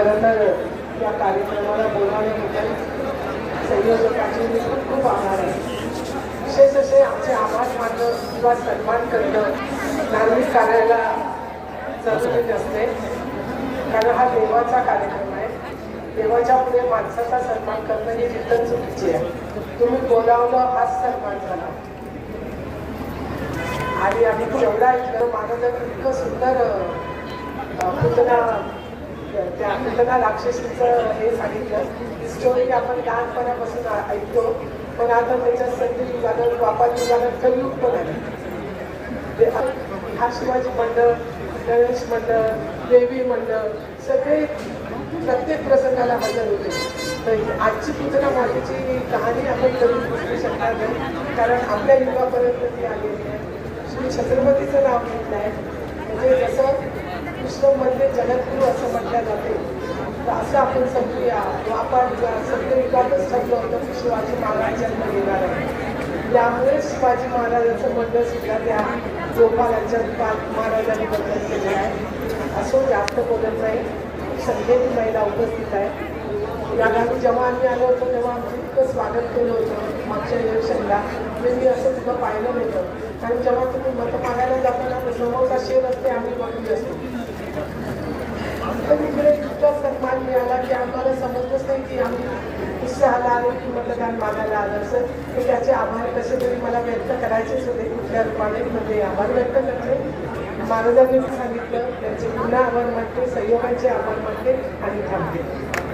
खरं तर या कार्यक्रमाला बोलावल्याबद्दल संयोजकाचे मी खूप खूप आभार आहे. विशेष असे आमचे आभार मानणं किंवा सन्मान करणं धार्मिक कार्याला जरुरीच असते. कारण हा देवाचा कार्यक्रम आहे. देवाच्या पुढे माणसाचा सन्मान करणं ही रिटर्न चुकीची आहे. तुम्ही बोलावलं हाच सन्मान झाला. आणि आम्ही जेवढा ऐकलं महाराजांनी इतकं सुंदर पुतना त्या पुतना राक्षसीचं हे सांगितलं. स्टोरी आपण लहानपणापासून ऐकतो. पण आता त्याच्या संधी युगानं वापर युगानं कलयुग पण आहे. हा शिवाजी मंडळ गणेश मंडळ देवी मंडळ सगळे प्रत्येक प्रसंगाला हजर होते. तर आजची पुतना मातेची कहाणी आपण करून विसरू शकणार नाही. कारण आपल्या युगापर्यंत ती आलेली आहे. श्री छत्रपतीचं नाव घेतलं आहे विष्णूमध्ये जगद्गुरू असं म्हटलं जाते. तर असं आपण समजूया आपण सत्ययुगातच ठरलं होतं की शिवाजी महाराज जन्म घेणार आहे. त्यामुळे शिवाजी महाराजांचं मंडळ सुद्धा त्या गोपालांच्या महाराजांनी बंधन केलेलं आहे. असं जास्त बोलत नाही. संख्येने महिला उपस्थित आहे. या गावी जेव्हा आम्ही आलो होतो तेव्हा आमचं इतकं स्वागत केलं होतं मागच्या इलेक्शनला. म्हणजे मी असं सुद्धा पाहिलं नव्हतं. कारण जेव्हा तुम्ही मतं मागायला जाताना समोरचा शेर असते आम्ही बघली असतो तर इकडे इतका सन्मान मिळाला आम्हाला समजलंच नाही की आम्ही उत्साहाला आलो की मतदान मागायला आलं असं तर त्याचे आभार कसे तरी मला व्यक्त करायचेच होते. कुठल्या रूपाने म्हणजे आभार व्यक्त करते. महाराजांनी सांगितलं. त्यांचे पुन्हा आभार मानते संयोगांचे आभार मानते आणि थांबते.